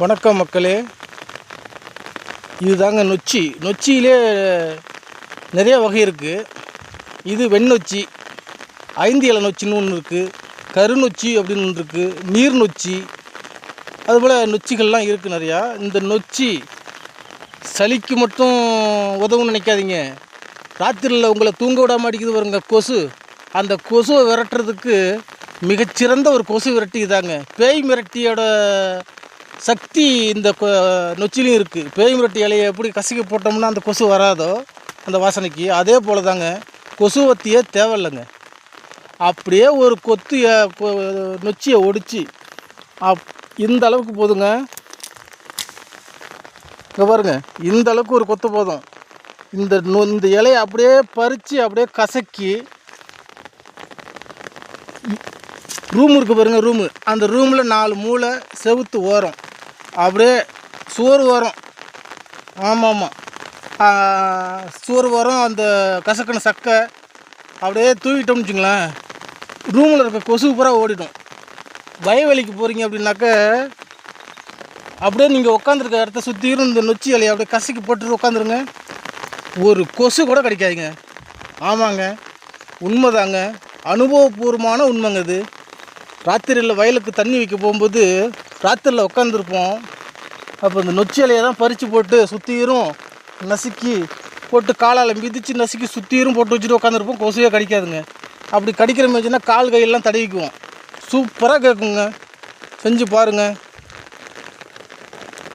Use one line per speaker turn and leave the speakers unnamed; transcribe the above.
வணக்கம் மக்களே. இதுதாங்க நொச்சி. நொச்சியிலே நிறைய வகை இருக்குது இது வெண்ணொச்சி ஐந்து இலை நொச்சின்னு ஒன்று இருக்குது கருநொச்சி அப்படின்னு ஒன்று இருக்குது நீர் நொச்சி. அதுபோல் நொச்சிகள்லாம் இருக்குது நிறையா. இந்த நொச்சி சளிக்கு மட்டும் உதவும் நினைக்காதீங்க. ராத்திரியில் உங்களை தூங்க விட மாட்டேங்குது வருங்க கொசு. அந்த கொசுவை விரட்டுறதுக்கு மிகச்சிறந்த ஒரு கொசு விரட்டி இதாங்க. பேய் மிரட்டியோட சக்தி இந்த கொ- நொச்சிலையும் இருக்குது பேய் மிரட்டி இலையை எப்படி கசக்கி போட்டோம்னா அந்த கொசு வராதோ அந்த வாசனைக்கு அதே போல் தாங்க கொசுவத்தியே தேவையில்லைங்க. அப்படியே ஒரு கொத்து நொச்சியை ஒடிச்சு அப் இந்த அளவுக்கு போதுங்க. இங்கே பாருங்க இந்த அளவுக்கு ஒரு கொத்து போதும். இந்த இந்த இலையை அப்படியே பறித்து அப்படியே கசக்கி ரூம் இருக்கு பாருங்கள் ரூமு அந்த ரூமில் நாலு மூளை செவுத்து ஓரம். அப்படியே சுவர் ஓரம். ஆமாம். ஆமாம் சுவர் ஓரம் அந்த கசக்கின சக்கை. அப்படியே தூவிட்டோம்னு வச்சுங்களேன் ரூமில் இருக்க கொசு பூரா ஓடிடும். வயவெளிக்கு போகிறீங்க அப்படின்னாக்க அப்படியே நீங்கள் உட்காந்துருக்க இடத்த சுற்றியும் இந்த நொச்சி இலையை அப்படியே கசக்கி போட்டு உட்காந்துருங்க ஒரு கொசு கூட கிடைக்காதுங்க. ஆமாங்க. உண்மைதாங்க. அனுபவபூர்வமான உண்மைங்க இது. ராத்திரியில் வயலுக்கு தண்ணி வைக்க போகும்போது ராத்திரியில் உட்காந்துருப்போம் அப்போ இந்த நொச்சி இலையை தான் பறித்து போட்டு சுற்றிரும் நசுக்கி போட்டு காலால் மிதித்து நசுக்கி சுற்றிரும் போட்டு வச்சுட்டு உட்காந்துருப்போம் கொசுவே கடிக்காதுங்க. அப்படி கடிக்கிற மாதிரினா கால் கையெல்லாம் தடவிக்குவோம். சூப்பராக கேட்குங்க செஞ்சு பாருங்கள்